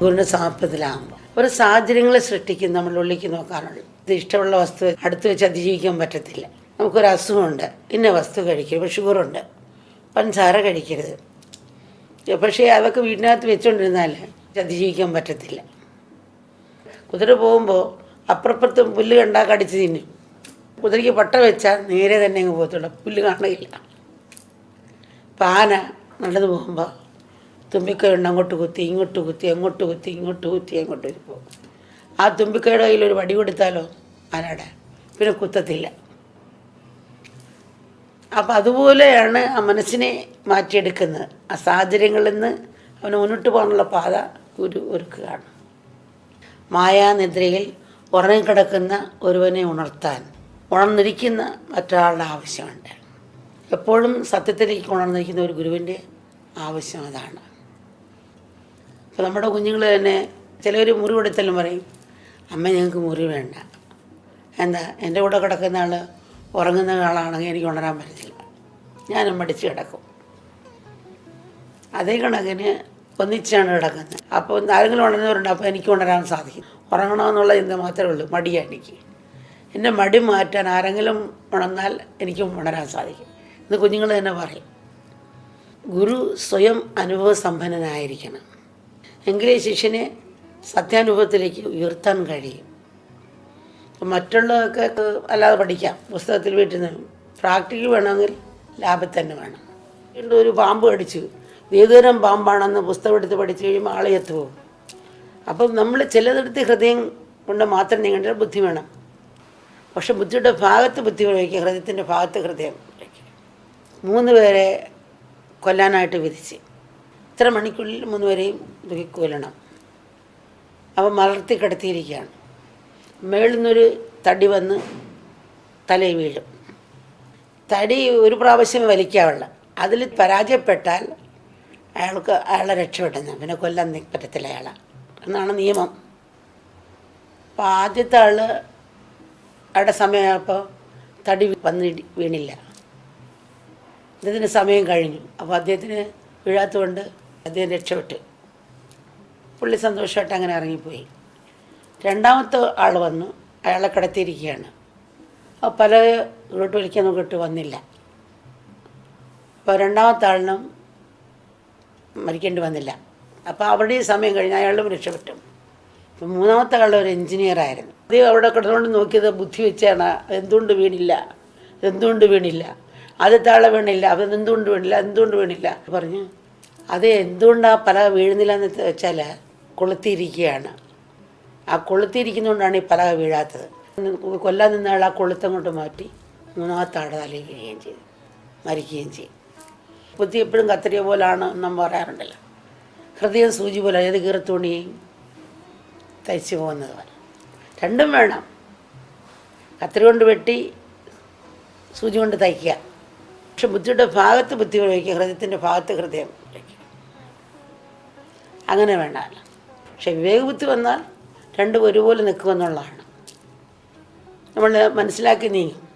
ഗുരുവിന്റെ സമർപ്പത്തിലാകുമ്പോൾ ഒരു സാഹചര്യങ്ങളെ സൃഷ്ടിക്കും നമ്മൾ ഉള്ളിലേക്ക് നോക്കാനുള്ളൂ. ഇത് ഇഷ്ടമുള്ള വസ്തു അടുത്ത് വെച്ച് അതിജീവിക്കാൻ പറ്റത്തില്ല. നമുക്കൊരു അസുഖമുണ്ട് ഇന്ന വസ്തു കഴിക്കരുത് ഷുഗറുണ്ട്. പഞ്ചസാര കഴിക്കരുത്. പക്ഷേ അതൊക്കെ വീടിനകത്ത് വെച്ചുകൊണ്ടിരുന്നാൽ അതിജീവിക്കാൻ പറ്റത്തില്ല. കുതിര പോകുമ്പോൾ അപ്പുറപ്പുറത്ത് പുല്ല് കണ്ടാൽ കടിച്ച് തിന്നും. കുതിരയ്ക്ക് പട്ട വെച്ചാൽ നേരെ തന്നെ അങ്ങ് പോകത്തുള്ളൂ. പുല്ല് കാണുകയില്ല പാന നടന്നു പോകുമ്പോൾ തുമ്പിക്കൈ അങ്ങോട്ട് കുത്തി ഇങ്ങോട്ട് കുത്തി അങ്ങോട്ട് കുത്തി ഇങ്ങോട്ട് കുത്തി അങ്ങോട്ട് പോകും ആ തുമ്പിക്കൈയുടെ കയ്യിൽ ഒരു വടി കൊടുത്താലോ? ആനയുടെ പിന്നെ കുത്തത്തില്ല. അപ്പം അതുപോലെയാണ് ആ മനസ്സിനെ മാറ്റിയെടുക്കുന്നത്. ആ സാഹചര്യങ്ങളിൽ നിന്ന് അവന് മുന്നോട്ട് പോകാനുള്ള പാത ഗുരു ഒരുക്കുകയാണ് മായാനിദ്രയിൽ ഉറങ്ങിക്കിടക്കുന്ന ഒരുവനെ ഉണർത്താൻ ഉണർന്നിരിക്കുന്ന മറ്റൊരാളുടെ ആവശ്യമുണ്ട്. എപ്പോഴും സത്യത്തിലേക്ക് ഉണർന്നിരിക്കുന്ന ഒരു ഗുരുവിന്റെ ആവശ്യം അതാണ്. അപ്പോൾ നമ്മുടെ കുഞ്ഞുങ്ങൾ തന്നെ ചിലർ മുറി കൊടുത്താലും പറയും അമ്മ ഞങ്ങൾക്ക് മുറി വേണ്ട. എന്താ എന്റെ കൂടെ കിടക്കുന്ന ആൾ ഉറങ്ങുന്ന ആളാണെങ്കിൽ എനിക്ക് ഉണരാൻ പറ്റത്തില്ല. ഞാനും മടിച്ച് കിടക്കും. അതേ കണക്കിന് ഒന്നിച്ചാണ് കിടക്കുന്നത്. അപ്പോൾ ആരെങ്കിലും ഉണർന്നവരുണ്ട് അപ്പോൾ എനിക്ക് ഉണരാൻ സാധിക്കും. ഉറങ്ങണമെന്നുള്ള ചിന്ത മാത്രമേ ഉള്ളൂ മടിയാണ് എനിക്ക്. എന്റെ മടി മാറ്റാൻ ആരെങ്കിലും ഉണർന്നാൽ എനിക്കും ഉണരാൻ സാധിക്കും. ഇന്ന് കുഞ്ഞുങ്ങൾ തന്നെ പറയും ഗുരു സ്വയം അനുഭവ സമ്പന്നനായിരിക്കണം എങ്കിലേ ശിഷ്യനെ സത്യാനുഭവത്തിലേക്ക് ഉയർത്താൻ കഴിയും. മറ്റുള്ളതൊക്കെ അല്ലാതെ പഠിക്കാം. പുസ്തകത്തിൽ വീട്ടിൽ നിന്ന് പ്രാക്ടിക്കൽ വേണമെങ്കിൽ ലാബിൽ തന്നെ വേണം. വീണ്ടും ഒരു പാമ്പ് കടിച്ചു. ഏതുതരം പാമ്പാണെന്ന് പുസ്തകം എടുത്ത് പഠിച്ചു കഴിയുമ്പോൾ ആളെ എത്തുപോകും അപ്പം നമ്മൾ ചിലതെടുത്ത് ഹൃദയം കൊണ്ട് മാത്രം നീങ്ങേണ്ട ബുദ്ധി വേണം. പക്ഷെ ബുദ്ധിയുടെ ഭാഗത്ത് ബുദ്ധി പ്രയോഗിക്കുക ഹൃദയത്തിന്റെ ഭാഗത്ത് ഹൃദയം മൂന്ന് പേരെ കൊല്ലാനായിട്ട് വിധിച്ച്. ഇത്ര മണിക്കുള്ളിൽ മൂന്ന് വരെയും ദുഹിക്കൊല്ലണം കൊല്ലണം അവ മലർത്തി കിടത്തിയിരിക്കുകയാണ്. മേളിൽ നിന്നൊരു തടി വന്ന് തലയിൽ വീഴും. തടി ഒരു പ്രാവശ്യം വലിക്കാവുള്ള. അതിൽ പരാജയപ്പെട്ടാൽ അയാൾക്ക് അയാളെ രക്ഷപ്പെട്ടെന്ന് പിന്നെ കൊല്ലാൻ പറ്റത്തില്ല അയാളെ. എന്നാണ് നിയമം. അപ്പോൾ ആദ്യത്തെ ആൾ അവിടെ സമയമായപ്പോൾ തടി വന്ന് വീണില്ല. അദ്ദേഹത്തിന് സമയം കഴിഞ്ഞു. അപ്പോൾ അദ്ദേഹത്തിന് വീഴാത്തതുകൊണ്ട് അദ്ദേഹം രക്ഷപ്പെട്ട്. പുള്ളി സന്തോഷമായിട്ട് അങ്ങനെ ഇറങ്ങിപ്പോയി. രണ്ടാമത്തെ ആൾ വന്നു. അയാളെ കിടത്തിയിരിക്കുകയാണ്. അപ്പോൾ പല ഇങ്ങോട്ട് വിളിക്കാൻ നോക്കിയിട്ട് വന്നില്ല. അപ്പോൾ രണ്ടാമത്തെ ആളിനും മരിക്കേണ്ടി വന്നില്ല. അപ്പോൾ അവിടെ സമയം കഴിഞ്ഞ് അയാളും രക്ഷപ്പെട്ടു. അപ്പം മൂന്നാമത്തെ ആൾ ഒരു എഞ്ചിനീയർ ആയിരുന്നു. അത് അവിടെ കിടന്നുകൊണ്ട് നോക്കിയത് ബുദ്ധി വെച്ചാണ്. എന്തുകൊണ്ട് വീണില്ല? എന്തുകൊണ്ട് വീണില്ല? ആദ്യത്തെ ആളെ വീണില്ല. അവൻ എന്തുകൊണ്ട് വീണില്ല? എന്തുകൊണ്ട് വീണില്ല? പറഞ്ഞു അത് എന്തുകൊണ്ടാണ് പല വീഴുന്നില്ല എന്ന് വെച്ചാൽ കൊളുത്തിയിരിക്കുകയാണ്. ആ കൊളുത്തിയിരിക്കുന്നതുകൊണ്ടാണ് ഈ പലക വീഴാത്തത്. കൊല്ലാൻ നിന്നാൽ ആ കൊളുത്തം കൊണ്ട് മാറ്റി മൂന്നാമത്തെ തല വീഴുകയും ചെയ്തു. മരിക്കുകയും ചെയ്യും ബുദ്ധി എപ്പോഴും കത്തിരിയ പോലാണ് നമ്മൾ പറയാറുണ്ടല്ലോ. ഹൃദയം സൂചി പോലെ ഏത് കീറത്തുണിയും തയ്ച്ചു പോകുന്നത് പോലെ രണ്ടും വേണം. കത്തിരി കൊണ്ട് വെട്ടി സൂചി കൊണ്ട് തയ്ക്കുക. പക്ഷെ ബുദ്ധിയുടെ ഭാഗത്ത് ബുദ്ധി പ്രയോഗിക്കുക ഹൃദയത്തിന്റെ ഭാഗത്ത് ഹൃദയം അങ്ങനെ വേണ്ടല്ല. പക്ഷെ വിവേകബുദ്ധി വന്നാൽ രണ്ടും ഒരുപോലെ നിൽക്കുമെന്നുള്ളതാണ്. നമ്മൾ മനസ്സിലാക്കി നീങ്ങും.